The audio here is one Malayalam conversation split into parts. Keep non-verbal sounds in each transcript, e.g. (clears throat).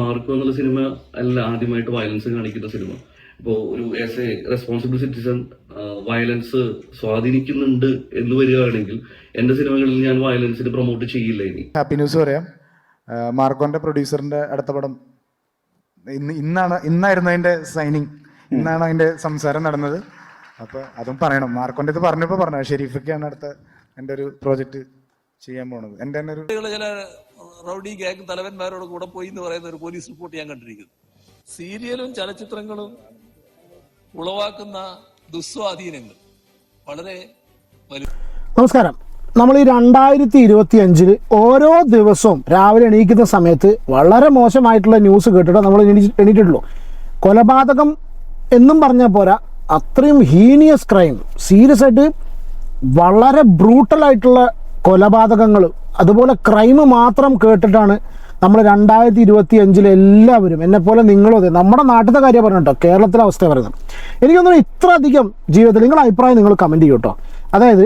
മാർക്കോ എന്നുള്ള സിനിമ അല്ല ആദ്യമായിട്ട് വയലൻസ് കാണിക്കുന്ന സിനിമ. ഇപ്പോൾ ഒരു as a responsible citizen violence സ്വാധീനിക്കുന്നുണ്ട് എന്ന് വരികയാണെങ്കിൽ എന്റെ സിനിമകളിൽ ഞാൻ വയലൻസിന് പ്രൊമോട്ട് ചെയ്യില്ല ഇനി. ഹാപ്പി ന്യൂസ് പറയാം. മാർക്കോന്റെ പ്രൊഡ്യൂസറിന്റെ അടുത്ത പടം ഇന്ന് ഇന്നാണ് ഇന്നായിരുന്നു അതിന്റെ സൈനിങ് ഇന്നാണ് അതിന്റെ സംസാരം നടന്നത്. അപ്പൊ അതും പറയണം. മാർക്കോന്റെ ഇത് പറഞ്ഞപ്പോ പറഞ്ഞു ഷെരീഫൊക്കെയാണ് അടുത്ത എന്റെ ഒരു പ്രോജക്റ്റ് ചെയ്യാൻ പോണത്. എന്റെ തന്നെ ഒരു ചില റൗഡി ഗ്യാങ് തലവന്മാരോട് കൂടെ പോയി എന്ന് പറയുന്ന ഒരു പോലീസ് റിപ്പോർട്ട് ഞാൻ കണ്ടിരിക്കുന്നു. സീരിയലും ചലച്ചിത്രങ്ങളും ഉളവാക്കുന്ന ദുസ്വാധീനങ്ങൾ വളരെ നമസ്കാരം. നമ്മൾ ഈ രണ്ടായിരത്തി ഇരുപത്തി അഞ്ചിൽ ഓരോ ദിവസവും രാവിലെ എണീക്കുന്ന സമയത്ത് വളരെ മോശമായിട്ടുള്ള ന്യൂസ് കേട്ടിട്ട് നമ്മൾ എണീ- എണീറ്റിട്ടുള്ളൂ. കൊലപാതകം എന്നും പറഞ്ഞാൽ പോരാ അത്രയും ഹീനിയസ് ക്രൈം സീരിയസ് ആയിട്ട് വളരെ ബ്രൂട്ടലായിട്ടുള്ള കൊലപാതകങ്ങൾ അതുപോലെ ക്രൈം മാത്രം കേട്ടിട്ടാണ് നമ്മൾ രണ്ടായിരത്തി ഇരുപത്തി അഞ്ചിൽ എല്ലാവരും എന്നെപ്പോലെ നിങ്ങളും അതെ നമ്മുടെ നാട്ടിലത്തെ കാര്യം പറഞ്ഞു കേട്ടോ കേരളത്തിലെ അവസ്ഥ പറയുന്നത്. എനിക്കൊന്നും ഇത്ര അധികം ജീവിതത്തിൽ നിങ്ങളുടെ അഭിപ്രായം നിങ്ങൾ കമന്റ് ചെയ്യും കേട്ടോ അതായത്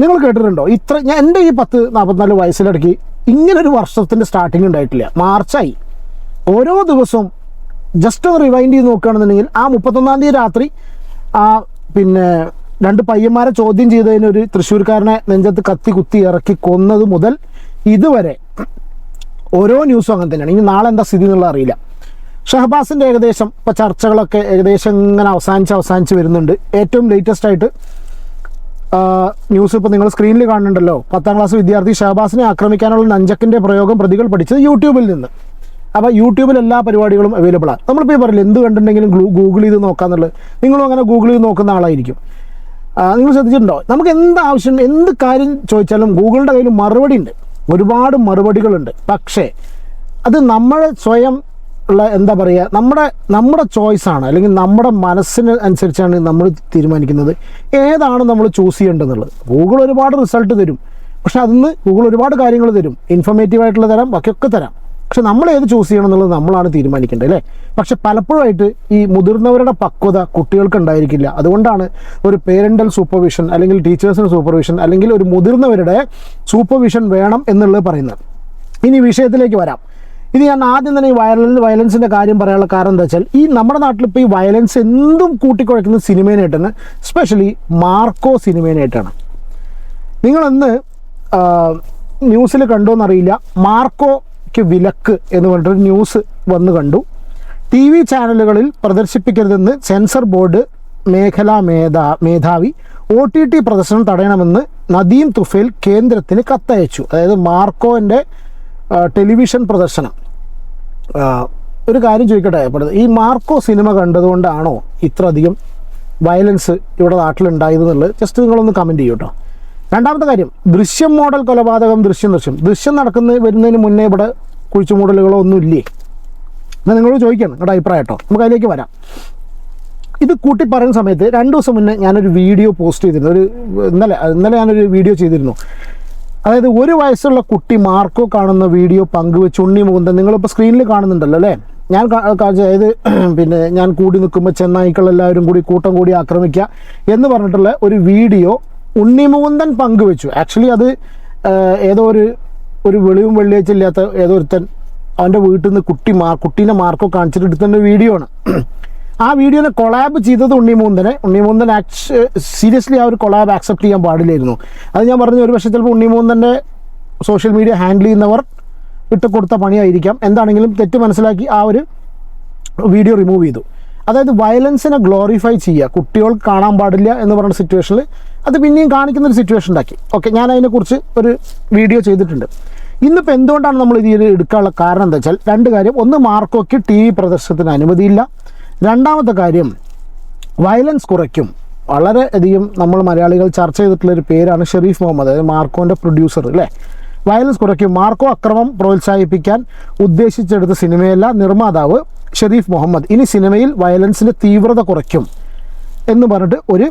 നിങ്ങൾ കേട്ടിട്ടുണ്ടോ ഇത്ര ഞാൻ എന്റെ ഈ പത്ത് നാൽപ്പത്തിനാല് വയസ്സിലിടയ്ക്ക് ഇങ്ങനൊരു വർഷത്തിന്റെ സ്റ്റാർട്ടിങ് ഉണ്ടായിട്ടില്ല. മാർച്ചായി. ഓരോ ദിവസവും ജസ്റ്റ് ഒന്ന് റിവൈൻഡ് ചെയ്ത് നോക്കുകയാണെന്നുണ്ടെങ്കിൽ ആ മുപ്പത്തൊന്നാം തീയതി രാത്രി ആ പിന്നെ രണ്ട് പയ്യന്മാരെ ചോദ്യം ചെയ്തതിന് ഒരു തൃശ്ശൂർക്കാരനെ നെഞ്ചത്ത് കത്തി കുത്തി ഇറക്കി കൊന്നത് മുതൽ ഇതുവരെ ഓരോ ന്യൂസും അങ്ങനെ തന്നെയാണ്. ഇനി നാളെ എന്താ സ്ഥിതി എന്നുള്ളത് അറിയില്ല. ഷഹബാസിന്റെ ഏകദേശം ഇപ്പോൾ ചർച്ചകളൊക്കെ ഏകദേശം ഇങ്ങനെ അവസാനിച്ച് അവസാനിച്ച് വരുന്നുണ്ട്. ഏറ്റവും ലേറ്റസ്റ്റ് ആയിട്ട് ന്യൂസ് ഇപ്പോൾ നിങ്ങൾ സ്ക്രീനിൽ കാണുന്നുണ്ടല്ലോ. പത്താം ക്ലാസ് വിദ്യാർത്ഥി ഷഹബാസിനെ ആക്രമിക്കാനുള്ള നഞ്ചക്കിന്റെ പ്രയോഗം പ്രതികൾ പഠിച്ചത് യൂട്യൂബിൽ നിന്ന്. അപ്പോൾ യൂട്യൂബിൽ എല്ലാ പരിപാടികളും അവൈലബിൾ ആണ് നമ്മളിപ്പോൾ ഈ പറയില്ല എന്ത് കണ്ടിട്ടുണ്ടെങ്കിലും ഗൂഗിൾ ചെയ്ത് നോക്കാന്നുള്ളത്. നിങ്ങളും അങ്ങനെ ഗൂഗിൾ ചെയ്ത് നോക്കുന്ന ആളായിരിക്കും. നിങ്ങൾ ശ്രദ്ധിച്ചിട്ടുണ്ടോ? നമുക്ക് എന്ത് ആവശ്യം എന്ത് കാര്യം ചോദിച്ചാലും ഗൂഗിളിന്റെ കയ്യിൽ മറുപടി ഉണ്ട്. ഒരുപാട് മറുപടികളുണ്ട്. പക്ഷേ അത് നമ്മൾ സ്വയം ഉള്ള എന്താ പറയുക നമ്മുടെ നമ്മുടെ ചോയ്സാണ് അല്ലെങ്കിൽ നമ്മുടെ മനസ്സിന് അനുസരിച്ചാണ് നമ്മൾ തീരുമാനിക്കുന്നത്. ഏതാണ് നമ്മൾ ചൂസ് ചെയ്യേണ്ടതെന്നുള്ളത്. ഗൂഗിൾ ഒരുപാട് റിസൾട്ട് തരും. പക്ഷെ അതിന്ന് ഗൂഗിൾ ഒരുപാട് കാര്യങ്ങൾ തരും. ഇൻഫർമേറ്റീവ് ആയിട്ടുള്ള തരാം ബാക്കിയൊക്കെ തരാം. പക്ഷെ നമ്മൾ ഏത് ചൂസ് ചെയ്യണം എന്നുള്ളത് നമ്മളാണ് തീരുമാനിക്കേണ്ടത് അല്ലേ? പക്ഷെ പലപ്പോഴായിട്ട് ഈ മുതിർന്നവരുടെ പക്വത കുട്ടികൾക്ക് ഉണ്ടായിരിക്കില്ല അതുകൊണ്ടാണ് ഒരു പേരന്റൽ സൂപ്പർവിഷൻ അല്ലെങ്കിൽ ടീച്ചേഴ്സിന് സൂപ്പർവിഷൻ അല്ലെങ്കിൽ ഒരു മുതിർന്നവരുടെ സൂപ്പർവിഷൻ വേണം എന്നുള്ളത് പറയുന്നത്. ഇനി വിഷയത്തിലേക്ക് വരാം. ഇത് ഞാൻ ആദ്യം തന്നെ ഈ വയലൻ വയലൻസിന്റെ കാര്യം പറയാനുള്ള കാരണം എന്താ വെച്ചാൽ ഈ നമ്മുടെ നാട്ടിൽ ഇപ്പോൾ ഈ വയലൻസ് എന്തും കൂട്ടിക്കുഴയ്ക്കുന്ന സിനിമേനായിട്ടാണ് സ്പെഷ്യലി മാർക്കോ സിനിമേനായിട്ടാണ് നിങ്ങളൊന്ന് ന്യൂസിൽ കണ്ടോന്നറിയില്ല. മാർക്കോയ്ക്ക് വിലക്ക് എന്ന് പറഞ്ഞിട്ടൊരു ന്യൂസ് വന്നു കണ്ടു. ടി വി ചാനലുകളിൽ പ്രദർശിപ്പിക്കരുതെന്ന് സെൻസർ ബോർഡ് മേഖലാ മേധാ മേധാവി ഒ ടി ടി പ്രദർശനം തടയണമെന്ന് നദീം തുഫേൽ കേന്ദ്രത്തിന് കത്തയച്ചു. അതായത് മാർക്കോന്റെ ടെലിവിഷൻ പ്രദർശനം. ഒരു കാര്യം ചോദിക്കട്ടെ? ഈ മാർക്കോ സിനിമ കണ്ടതുകൊണ്ടാണോ ഇത്രയധികം വയലൻസ് ഇവിടെ നാട്ടിലുണ്ടായത് എന്നുള്ളത് ജസ്റ്റ് നിങ്ങളൊന്ന് കമന്റ് ചെയ്യൂ കേട്ടോ രണ്ടാമത്തെ കാര്യം ദൃശ്യം മോഡൽ കൊലപാതകം ദൃശ്യം ദൃശ്യം. ദൃശ്യം നടക്കുന്ന വരുന്നതിന് മുന്നേ ഇവിടെ കുഴിച്ചുമൂടലുകളോ ഒന്നും ഇല്ലേ എന്നാൽ നിങ്ങളോട് ചോദിക്കണം നിങ്ങളുടെ അഭിപ്രായം കേട്ടോ. നമുക്ക് അതിലേക്ക് വരാം. ഇത് കൂട്ടി പറയുന്ന സമയത്ത് രണ്ട് ദിവസം മുന്നേ ഞാനൊരു വീഡിയോ പോസ്റ്റ് ചെയ്തിരുന്നു. ഒരു ഇന്നലെ ഇന്നലെ ഞാനൊരു വീഡിയോ ചെയ്തിരുന്നു. അതായത് ഒരു വയസ്സുള്ള കുട്ടി മാർക്കോ കാണുന്ന വീഡിയോ പങ്കുവെച്ച് ഉണ്ണി മുകുന്ദൻ നിങ്ങളിപ്പോൾ സ്ക്രീനിൽ കാണുന്നുണ്ടല്ലോ അല്ലേ? ഞാൻ അതായത് (clears throat) പിന്നെ ഞാൻ കൂടി നിൽക്കുമ്പോൾ ചെന്നായിക്കളെല്ലാവരും കൂടി കൂട്ടം കൂടി ആക്രമിക്കുക എന്ന് പറഞ്ഞിട്ടുള്ള ഒരു വീഡിയോ ഉണ്ണി മുകുന്ദൻ പങ്കുവെച്ചു. ആക്ച്വലി അത് ഏതോ ഒരു ഒരു വെളിവും വെള്ളിയാഴ്ച ഇല്ലാത്ത ഏതോ ഒരുത്തൻ അവന്റെ വീട്ടിൽ നിന്ന് കുട്ടി മാ കുട്ടീനെ മാർക്കോ കാണിച്ചിട്ട് എടുത്ത വീഡിയോ ആണ്. ആ വീഡിയോനെ കൊളാബ് ചെയ്തത് ഉണ്ണിമൂന്തനെ ഉണ്ണിമൂന്തൻ ആക്ച് സീരിയസ്ലി ആ ഒരു കൊളാബ് ആക്സെപ്റ്റ് ചെയ്യാൻ പാടില്ലായിരുന്നു. അത് ഞാൻ പറഞ്ഞു ഒരു പക്ഷേ ചിലപ്പോൾ ഉണ്ണിമൂന്തന്റെ സോഷ്യൽ മീഡിയ ഹാൻഡിൽ ചെയ്യുന്നവർ ഇട്ട് കൊടുത്ത പണിയായിരിക്കാം. എന്താണെങ്കിലും തെറ്റ് മനസ്സിലാക്കി ആ ഒരു വീഡിയോ റിമൂവ് ചെയ്തു. അതായത് വയലൻസിനെ ഗ്ലോറിഫൈ ചെയ്യുക. കുട്ടികൾക്ക് കാണാൻ പാടില്ല എന്ന് പറയുന്ന സിറ്റുവേഷനിൽ അത് പിന്നെയും കാണിക്കുന്ന ഒരു സിറ്റുവേഷൻ ഉണ്ടാക്കി. ഓക്കെ ഞാൻ അതിനെക്കുറിച്ച് ഒരു വീഡിയോ ചെയ്തിട്ടുണ്ട്. ഇന്നിപ്പോൾ എന്തുകൊണ്ടാണ് നമ്മൾ ഇത് എടുക്കാനുള്ള കാരണം എന്താ വെച്ചാൽ രണ്ട് കാര്യം. ഒന്ന് മാർക്കോയ്ക്ക് ടി വി പ്രദർശനത്തിന് അനുമതിയില്ല. രണ്ടാമത്തെ കാര്യം വയലൻസ് കുറയ്ക്കും. വളരെ അധികം നമ്മൾ മലയാളികൾ ചർച്ച ചെയ്തിട്ടുള്ള ഒരു പേരാണ് ഷെരീഫ് മുഹമ്മദ് അതായത് മാർക്കോന്റെ പ്രൊഡ്യൂസർ അല്ലേ? വയലൻസ് കുറയ്ക്കും. മാർക്കോ അക്രമം പ്രോത്സാഹിപ്പിക്കാൻ ഉദ്ദേശിച്ചെടുത്ത സിനിമയല്ല നിർമ്മാതാവ്. ഷെരീഫ് മുഹമ്മദ്. ഇനി സിനിമയിൽ വയലൻസിന്റെ തീവ്രത കുറയ്ക്കും എന്ന് പറഞ്ഞിട്ട് ഒരു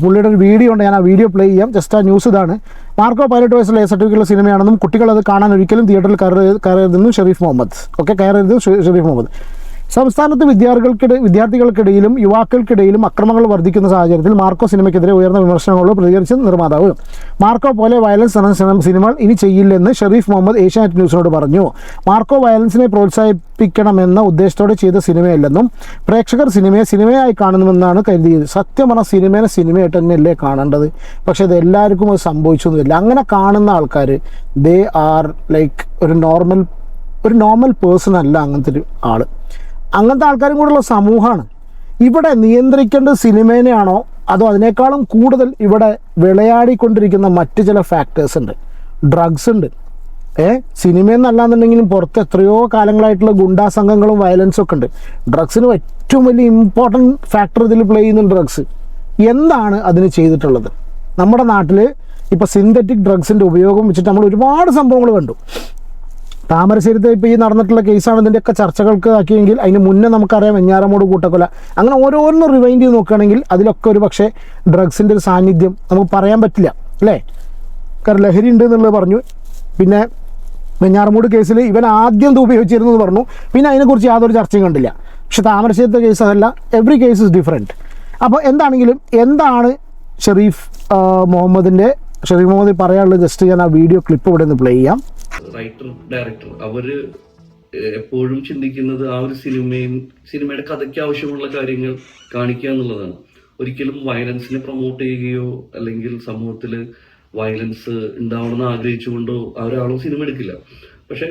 പുള്ളിയുടെ ഒരു വീഡിയോ ഉണ്ട്. ഞാൻ ആ വീഡിയോ പ്ലേ ചെയ്യാം. ജസ്റ്റ് ആ ന്യൂസ് ഇതാണ്. മാർക്കോ പൈലറ്റ് വയസ്സിലെ സർട്ടിഫിക്കറ്റ് സിനിമയാണെന്നും കുട്ടികൾ അത് കാണാൻ ഒരിക്കലും തിയേറ്ററിൽ കയറരുത് കയറരുതെന്നും ഷെരീഫ് മുഹമ്മദ്. ഓക്കെ കയറരുത് ഷെരീഫ് മുഹമ്മദ്. സംസ്ഥാനത്ത് വിദ്യാർത്ഥികൾക്കിട വിദ്യാർത്ഥികൾക്കിടയിലും യുവാക്കൾക്കിടയിലും അക്രമങ്ങൾ വർദ്ധിക്കുന്ന സാഹചര്യത്തിൽ മാർക്കോ സിനിമയ്ക്കെതിരെ ഉയർന്ന വിമർശനങ്ങളോട് പ്രതികരിച്ച നിർമ്മാതാവ്. മാർക്കോ പോലെ വയലൻസ് എന്ന സിനിമ സിനിമകൾ ഇനി ചെയ്യില്ലെന്ന് ഷെറീഫ് മുഹമ്മദ് ഏഷ്യാനെറ്റ് ന്യൂസിനോട് പറഞ്ഞു. മാർക്കോ വയലൻസിനെ പ്രോത്സാഹിപ്പിക്കണമെന്ന ഉദ്ദേശത്തോടെ ചെയ്ത സിനിമയല്ലെന്നും പ്രേക്ഷകർ സിനിമയെ സിനിമയായി കാണുന്നുവെന്നാണ് കരുതിയത്. സത്യം പറഞ്ഞാൽ സിനിമേനെ സിനിമയായിട്ട് തന്നെയല്ലേ കാണേണ്ടത്? പക്ഷേ ഇത് എല്ലാവർക്കും അത് സംഭവിച്ചൊന്നുമില്ല. അങ്ങനെ കാണുന്ന ആൾക്കാർ ദേ ആർ ലൈക്ക് ഒരു നോർമൽ ഒരു നോർമൽ പേഴ്സൺ അല്ല അങ്ങനത്തെ ഒരു ആൾ. അങ്ങനത്തെ ആൾക്കാരും കൂടെയുള്ള സമൂഹമാണ്. ഇവിടെ നിയന്ത്രിക്കേണ്ടത് സിനിമേനെയാണോ അതോ അതിനേക്കാളും കൂടുതൽ ഇവിടെ വിളയാടിക്കൊണ്ടിരിക്കുന്ന മറ്റ് ചില ഫാക്ടേഴ്സ് ഉണ്ട്. ഡ്രഗ്സ് ഉണ്ട്. ഏ? സിനിമയെന്നല്ലാന്നുണ്ടെങ്കിലും പുറത്ത് എത്രയോ കാലങ്ങളായിട്ടുള്ള ഗുണ്ടാ സംഘങ്ങളും വയലൻസും ഒക്കെ ഉണ്ട്. ഡ്രഗ്സിന് ഏറ്റവും വലിയ ഇമ്പോർട്ടന്റ് ഫാക്ടർ ഇതിൽ പ്ലേ ചെയ്യുന്ന ഡ്രഗ്സ് എന്താണ് അതിന് ചെയ്തിട്ടുള്ളത്? നമ്മുടെ നാട്ടിൽ ഇപ്പോൾ സിന്തറ്റിക് ഡ്രഗ്സിന്റെ ഉപയോഗം വെച്ചിട്ട് നമ്മൾ ഒരുപാട് സംഭവങ്ങൾ കണ്ടു. താമരശ്ശേരിത്തെ ഇപ്പോൾ ഈ നടന്നിട്ടുള്ള കേസാണ് ഇതിന്റെയൊക്കെ ചർച്ചകൾക്ക് ആക്കിയെങ്കിൽ അതിന് മുന്നേ നമുക്കറിയാം വെഞ്ഞാറമോട് കൂട്ടക്കൊല. അങ്ങനെ ഓരോന്നും റിവൈൻഡ് ചെയ്ത് നോക്കുകയാണെങ്കിൽ അതിലൊക്കെ ഒരു പക്ഷേ ഡ്രഗ്സിന്റെ ഒരു സാന്നിധ്യം നമുക്ക് പറയാൻ പറ്റില്ല അല്ലേ? കാരണം ലഹരി ഉണ്ട് എന്നുള്ളത് പറഞ്ഞു. പിന്നെ വെഞ്ഞാറമൂട് കേസിൽ ഇവൻ ആദ്യം ഇത് ഉപയോഗിച്ചിരുന്നു എന്ന് പറഞ്ഞു. പിന്നെ അതിനെക്കുറിച്ച് യാതൊരു ചർച്ചയും കണ്ടില്ല. പക്ഷെ താമരശ്ശേരിത്തെ കേസ് അതല്ല എവറി കേസ് ഇസ് ഡിഫറെന്റ് അപ്പോൾ എന്താണെങ്കിലും എന്താണ് ഷെറീഫ് മുഹമ്മദിന്റെ ഷെറീഫ് മുഹമ്മദ് പറയാനുള്ളത് ജസ്റ്റ് ഞാൻ ആ വീഡിയോ ക്ലിപ്പ് ഇവിടെ നിന്ന് പ്ലേ ചെയ്യാം. റൈറ്റർ ഡയറക്ടർ അവർ എപ്പോഴും ചിന്തിക്കുന്നത് ആ ഒരു സിനിമയും സിനിമയുടെ കഥയ്ക്ക് ആവശ്യമുള്ള കാര്യങ്ങൾ കാണിക്കുക എന്നുള്ളതാണ്. ഒരിക്കലും വയലൻസിനെ പ്രൊമോട്ട് ചെയ്യുകയോ അല്ലെങ്കിൽ സമൂഹത്തിൽ വയലൻസ് ഉണ്ടാവണമെന്ന് ആഗ്രഹിച്ചുകൊണ്ടോ ഒരാളും സിനിമ എടുക്കില്ല. പക്ഷെ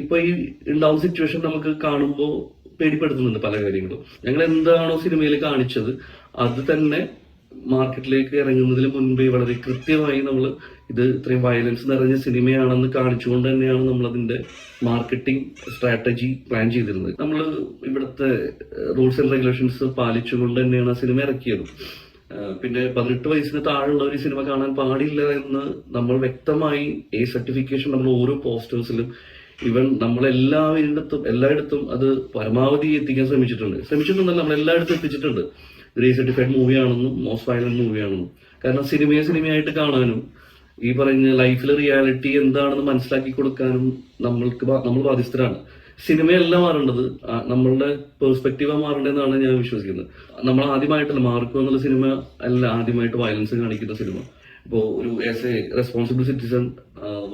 ഇപ്പൊ ഈ ഉണ്ടാവുന്ന സിറ്റുവേഷൻ നമുക്ക് കാണുമ്പോൾ പേടിപ്പെടുത്തുന്നുണ്ട് പല കാര്യങ്ങളും. ഞങ്ങൾ എന്താണോ സിനിമയിൽ കാണിച്ചത് അത് തന്നെ മാർക്കറ്റിലേക്ക് ഇറങ്ങുന്നതിന് മുൻപേ വളരെ കൃത്യമായി നമ്മൾ ഇത് ഇത്രയും വയലൻസ് നിറഞ്ഞ സിനിമയാണെന്ന് കാണിച്ചുകൊണ്ട് തന്നെയാണ് നമ്മൾ അതിന്റെ മാർക്കറ്റിംഗ് സ്ട്രാറ്റജി പ്ലാൻ ചെയ്തിരുന്നത്. നമ്മൾ ഇവിടുത്തെ റൂൾസ് ആൻഡ് റെഗുലേഷൻസ് പാലിച്ചുകൊണ്ട് തന്നെയാണ് ആ സിനിമ ഇറക്കിയത്. പിന്നെ പതിനെട്ട് വയസ്സിന് താഴെയുള്ള ഒരു സിനിമ കാണാൻ പാടില്ല എന്ന് നമ്മൾ വ്യക്തമായി ഈ സർട്ടിഫിക്കേഷൻ നമ്മൾ ഓരോ പോസ്റ്റേഴ്സിലും ഇവൻ നമ്മളെല്ലാവരിടത്തും എല്ലായിടത്തും അത് പരമാവധി എത്തിക്കാൻ ശ്രമിച്ചിട്ടുണ്ട്. ശ്രമിച്ചിട്ടുണ്ടല്ലോ നമ്മൾ എല്ലായിടത്തും എത്തിച്ചിട്ടുണ്ട്. ഗ്രേ സർട്ടിഫൈഡ് മൂവിയാണെന്നും മോസ്റ്റ് വയലന്റ് മൂവിയാണെന്നും കാരണം സിനിമയെ സിനിമയായിട്ട് കാണാനും ഈ പറയുന്ന ലൈഫിലെ റിയാലിറ്റി എന്താണെന്ന് മനസ്സിലാക്കി കൊടുക്കാനും നമ്മൾക്ക് നമ്മൾ ബാധ്യസ്ഥരാണ്. സിനിമയല്ല മാറേണ്ടത്. നമ്മളുടെ പെർസ്പെക്റ്റീവാ മാറേണ്ടതെന്നാണ് ഞാൻ വിശ്വസിക്കുന്നത്. നമ്മൾ ആദ്യമായിട്ടല്ല മാർക്കോ എന്നുള്ള സിനിമ അല്ല ആദ്യമായിട്ട് വയലൻസ് കാണിക്കുന്ന സിനിമ. ഇപ്പോൾ ഒരു as a responsible citizen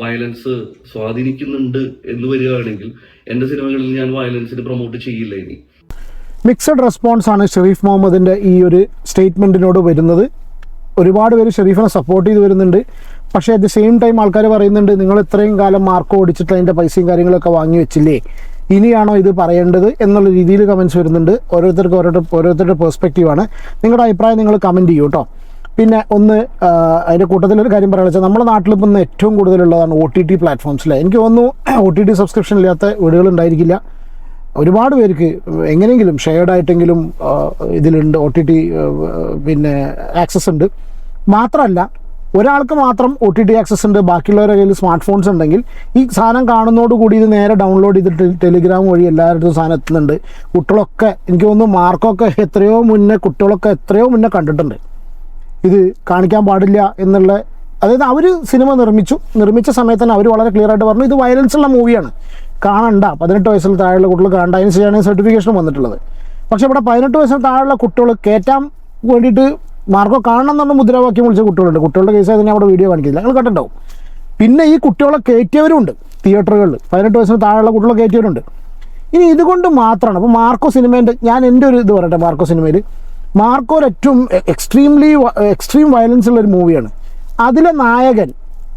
violence സ്വാധീനിക്കുന്നുണ്ട് എന്ന് വരികയാണെങ്കിൽ എന്റെ സിനിമകളിൽ ഞാൻ വയലൻസിന് പ്രൊമോട്ട് ചെയ്യില്ല ഇനി. മിക്സഡ് റെസ്പോൺസ് ആണ് ഷെറീഫ് മുഹമ്മദിന്റെ ഈ ഒരു സ്റ്റേറ്റ്മെന്റിനോട് വരുന്നത്. ഒരുപാട് പേര് ഷെറീഫിനെ സപ്പോർട്ട് ചെയ്ത് വരുന്നുണ്ട്. പക്ഷേ അറ്റ് ദ സെയിം ടൈം ആൾക്കാർ പറയുന്നുണ്ട് നിങ്ങൾ ഇത്രയും കാലം മാർക്ക് ഓടിച്ചിട്ട് അതിന്റെ പൈസയും കാര്യങ്ങളൊക്കെ വാങ്ങി വെച്ചില്ലേ? ഇനിയാണോ ഇത് പറയേണ്ടത്? എന്നുള്ള രീതിയിൽ കമൻസ് വരുന്നുണ്ട്. ഓരോരുത്തർക്ക് ഓരോരുത്തർ ഓരോരുത്തരുടെ പെർസ്പെക്റ്റീവാണ് നിങ്ങളുടെ അഭിപ്രായം നിങ്ങൾ കമന്റ് ചെയ്യൂ കേട്ടോ പിന്നെ ഒന്ന് അതിന്റെ കൂട്ടത്തിൽ ഒരു കാര്യം പറയുക നമ്മുടെ നാട്ടിൽ ഇന്ന് ഏറ്റവും കൂടുതലുള്ളതാണ് ഒ ടി ടി പ്ലാറ്റ്ഫോംസിൽ എനിക്ക് തോന്നുന്നു ഒ ടി ടി സബ്സ്ക്രിപ്ഷൻ ഇല്ലാത്ത വീടുകൾ ഉണ്ടായിരിക്കില്ല. ഒരുപാട് പേർക്ക് എങ്ങനെയെങ്കിലും ഷെയർഡ് ആയിട്ടെങ്കിലും ഇതിലുണ്ട് ഒ ടി ടി പിന്നെ ആക്സസ് ഉണ്ട്. മാത്രമല്ല ഒരാൾക്ക് മാത്രം ഒ ടി ടി ആക്സസ് ഉണ്ട് ബാക്കിയുള്ളവരുടെ കയ്യിൽ സ്മാർട്ട് ഫോൺസ് ഉണ്ടെങ്കിൽ ഈ സാധനം കാണുന്നതോടുകൂടി ഇത് നേരെ ഡൗൺലോഡ് ചെയ്തിട്ട് ടെലിഗ്രാം വഴി എല്ലാവരുടെ സാധനം എത്തുന്നുണ്ട്. കുട്ടികളൊക്കെ എനിക്ക് തോന്നുന്നു മാർക്കൊക്കെ എത്രയോ മുന്നേ കുട്ടികളൊക്കെ എത്രയോ മുന്നേ കണ്ടിട്ടുണ്ട്. ഇത് കാണിക്കാൻ പാടില്ല എന്നുള്ള അതായത് അവർ സിനിമ നിർമ്മിച്ചു. നിർമ്മിച്ച സമയത്ത് തന്നെ അവർ വളരെ ക്ലിയർ ആയിട്ട് പറഞ്ഞു ഇത് വയലൻസ് ഉള്ള മൂവിയാണ് കാണണ്ട. പതിനെട്ട് വയസ്സിൽ താഴെയുള്ള കുട്ടികൾ കാണണ്ട അതിന് ശരിയാണ് സർട്ടിഫിക്കേഷൻ വന്നിട്ടുള്ളത്. പക്ഷേ ഇവിടെ പതിനെട്ട് വയസ്സിൽ താഴെയുള്ള കുട്ടികൾ കയറ്റാൻ വേണ്ടിയിട്ട് മാർക്കോ കാണണം എന്നുള്ള മുദ്രാവാക്യം വിളിച്ച കുട്ടികളുണ്ട്. കുട്ടികളുടെ കേസ് അതിനെ അവിടെ വീഡിയോ കാണിക്കില്ല. നിങ്ങൾ കണ്ടിട്ടുണ്ടാവും. പിന്നെ ഈ കുട്ടികളെ കയറ്റിയവരുണ്ട് തിയേറ്ററുകളിൽ പതിനെട്ട് വയസ്സിന് താഴെയുള്ള കുട്ടികളെ കയറ്റിയവരുണ്ട്. ഇനി ഇതുകൊണ്ട് മാത്രമാണ്. അപ്പോൾ മാർക്കോ സിനിമേന്റെ ഞാൻ എന്റെ ഒരു ഇത് പറയട്ടെ മാർക്കോ സിനിമയിൽ മാർക്കോ ഏറ്റവും എക്സ്ട്രീംലി എക്സ്ട്രീം വയലൻസ് ഉള്ള ഒരു മൂവിയാണ് അതിലെ നായകൻ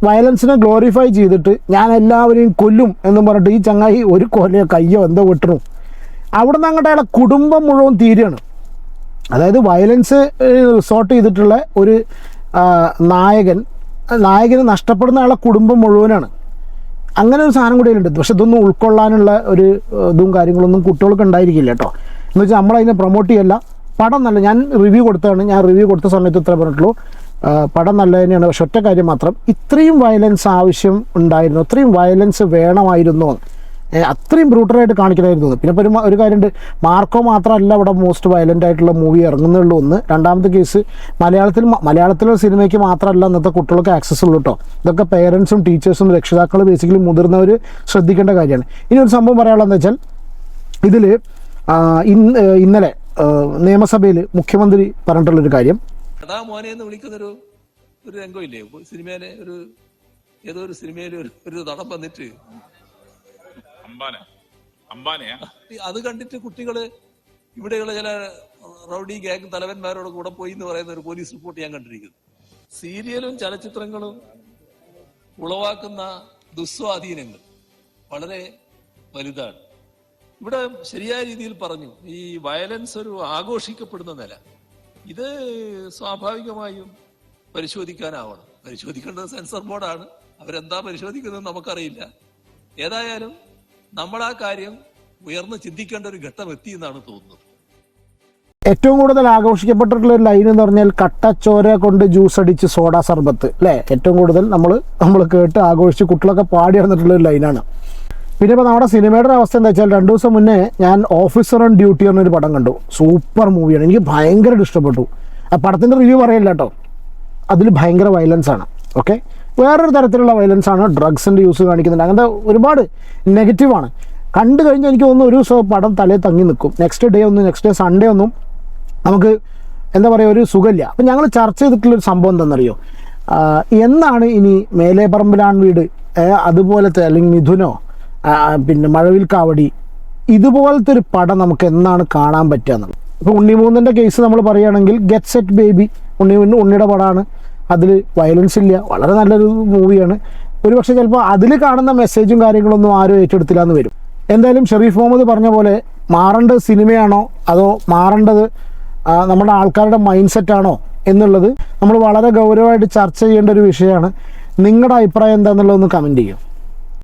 വയലൻസിനെ ഗ്ലോറിഫൈ ചെയ്തിട്ട് ഞാൻ എല്ലാവരെയും കൊല്ലും എന്നും പറഞ്ഞിട്ട് ഈ ചങ്ങായി ഒരു കൊലയോ കയ്യോ എന്തോ വെട്ടണു അവിടെ നിന്ന് അങ്ങോട്ട് അയാളെ കുടുംബം മുഴുവൻ തീരുകയാണ്. അതായത് വയലൻസ് റിസോർട്ട് ചെയ്തിട്ടുള്ള ഒരു നായകൻ നായകന് നഷ്ടപ്പെടുന്ന ആളെ കുടുംബം മുഴുവനാണ്. അങ്ങനെ ഒരു സാധനം കൂടി അതിലുണ്ട് പക്ഷെ ഇതൊന്നും ഉൾക്കൊള്ളാനുള്ള ഒരു ഇതും കാര്യങ്ങളൊന്നും കുട്ടികൾക്ക് ഉണ്ടായിരിക്കില്ല കേട്ടോ. എന്ന് വെച്ചാൽ നമ്മളതിനെ പ്രൊമോട്ട് ചെയ്യല്ല. പടം നല്ല ഞാൻ റിവ്യൂ കൊടുത്തതാണ്. ഞാൻ റിവ്യൂ കൊടുത്ത സമയത്ത് ഇത്ര പറഞ്ഞിട്ടുള്ളൂ. പടം നല്ല തന്നെയാണ്. പക്ഷെ ഒറ്റ കാര്യം മാത്രം. ഇത്രയും വയലൻസ് ആവശ്യം ഉണ്ടായിരുന്നു. ഇത്രയും വയലൻസ് വേണമായിരുന്നു അത്രയും ബ്രൂട്ടറായിട്ട് കാണിക്കണമായിരുന്നു. പിന്നെ ഒരു ഒരു കാര്യമുണ്ട്. മാർക്കോ മാത്രമല്ല ഇവിടെ മോസ്റ്റ് വയലന്റ് ആയിട്ടുള്ള മൂവി ഇറങ്ങുന്നുള്ളൂ ഒന്ന് രണ്ടാമത്തെ കേസ് മലയാളത്തിൽ മലയാളത്തിലുള്ള മലയാളത്തിലെ സിനിമയ്ക്ക് മാത്രമല്ല ഇന്നത്തെ കുട്ടികൾക്ക് ആക്സസ് ഉള്ളൂ കേട്ടോ ഇതൊക്കെ പേരൻസും ടീച്ചേഴ്സും രക്ഷിതാക്കളും ബേസിക്കലി മുതിർന്നവർ ശ്രദ്ധിക്കേണ്ട കാര്യമാണ്. ഇനി ഒരു സംഭവം പറയാനുള്ളതെന്ന് വെച്ചാൽ ഇതിൽ ഇന്ന് ഇന്നലെ നിയമസഭയിൽ മുഖ്യമന്ത്രി പറഞ്ഞിട്ടുള്ളൊരു കാര്യം. മോനെ എന്ന് ഒരു രംഗമില്ലേ? സിനിമയിലെ ഒരു ഏതോ ഒരു സിനിമയിലെ ഒരു ഒരു നടൻ വന്നിട്ട് അത് കണ്ടിട്ട് കുട്ടികൾ ഇവിടെയുള്ള ചില റൗഡി ഗാങ് തലവന്മാരോട് കൂടെ പോയി എന്ന് പറയുന്ന ഒരു പോലീസ് റിപ്പോർട്ട് ഞാൻ കണ്ടിരിക്കുന്നു. സീരിയലും ചലച്ചിത്രങ്ങളും ഉളവാക്കുന്ന ദുസ്വാധീനങ്ങൾ വളരെ വലുതാണ്. ഇവിടെ ശരിയായ രീതിയിൽ പറഞ്ഞു ഈ വയലൻസ് ഒരു ആഘോഷിക്കപ്പെടുന്ന നില. ഇത് സ്വാഭാവികമായും പരിശോധിക്കാനാവണം. പരിശോധിക്കേണ്ടത് സെൻസർ ബോർഡാണ്. അവരെന്താ പരിശോധിക്കുന്നത് നമുക്കറിയില്ല. ഏതായാലും നമ്മൾ ആ കാര്യം ഉയർന്ന് ചിന്തിക്കേണ്ട ഒരു ഘട്ടം എത്തി എന്നാണ് തോന്നുന്നത്. ഏറ്റവും കൂടുതൽ ആഘോഷിക്കപ്പെട്ടിട്ടുള്ള ഒരു ലൈൻ എന്ന് പറഞ്ഞാൽ കട്ടച്ചോര കൊണ്ട് ജ്യൂസ് അടിച്ച് സോഡ സർബത്ത് അല്ലേ? ഏറ്റവും കൂടുതൽ നമ്മൾ നമ്മൾ കേട്ട് ആഘോഷിച്ച് കുട്ടികളൊക്കെ പാടി നടന്നിട്ടുള്ള ഒരു ലൈനാണ് പിന്നെ ഇപ്പോൾ നമ്മുടെ സിനിമയുടെ അവസ്ഥ എന്താ വെച്ചാൽ രണ്ട് ദിവസം മുന്നേ ഞാൻ ഓഫീസർ ഓൺ ഡ്യൂട്ടി എന്നൊരു പടം കണ്ടു. സൂപ്പർ മൂവിയാണ് എനിക്ക് ഭയങ്കരമായിട്ട് ഇഷ്ടപ്പെട്ടു. ആ പടത്തിന്റെ റിവ്യൂ പറയില്ല കേട്ടോ. അതിൽ ഭയങ്കര വയലൻസ് ആണ്. ഓക്കെ വേറൊരു തരത്തിലുള്ള വയലൻസ് ആണ് ഡ്രഗ്സിന്റെ യൂസ് കാണിക്കുന്നുണ്ട് അങ്ങനത്തെ ഒരുപാട് നെഗറ്റീവാണ് കണ്ടു കഴിഞ്ഞാൽ എനിക്ക് തോന്നുന്നു ഒരു ദിവസം പടം തലേ തങ്ങി നിൽക്കും. നെക്സ്റ്റ് ഡേ ഒന്നും നെക്സ്റ്റ് ഡേ സൺഡേ ഒന്നും നമുക്ക് എന്താ പറയുക ഒരു സുഖമില്ല. അപ്പം ഞങ്ങൾ ചർച്ച ചെയ്തിട്ടുള്ളൊരു സംഭവം എന്താണെന്നറിയോ? എന്നാണ് ഇനി മേലേപ്പറമ്പിലാൺ പറമ്പിലാൺ വീട് അതുപോലത്തെ അല്ലെങ്കിൽ മിഥുനോ പിന്നെ മഴവിൽ കാവടി ഇതുപോലത്തെ ഒരു പടം നമുക്ക് എന്നാണ് കാണാൻ പറ്റുക എന്നുള്ളത്? ഇപ്പോൾ ഉണ്ണിമൂന്നിന്റെ കേസ് നമ്മൾ പറയുകയാണെങ്കിൽ ഗെറ്റ് സെറ്റ് ബേബി ഉണ്ണി ഉണ്ണിയുടെ പടമാണ്. അതിൽ വയലൻസ് ഇല്ല. വളരെ നല്ലൊരു മൂവിയാണ് ഒരുപക്ഷെ ചിലപ്പോൾ അതിൽ കാണുന്ന മെസ്സേജും കാര്യങ്ങളൊന്നും ആരും ഏറ്റെടുത്തില്ല എന്ന് വരും. എന്തായാലും ഷെറീഫ് മുഹമ്മദ് പറഞ്ഞ പോലെ മാറേണ്ടത് സിനിമയാണോ? അതോ മാറേണ്ടത് നമ്മുടെ ആൾക്കാരുടെ മൈൻഡ് സെറ്റാണോ എന്നുള്ളത് നമ്മൾ വളരെ ഗൗരവമായിട്ട് ചർച്ച ചെയ്യേണ്ട ഒരു വിഷയമാണ്. നിങ്ങളുടെ അഭിപ്രായം എന്താണെന്നുള്ളതൊന്ന് കമന്റ് ചെയ്യും.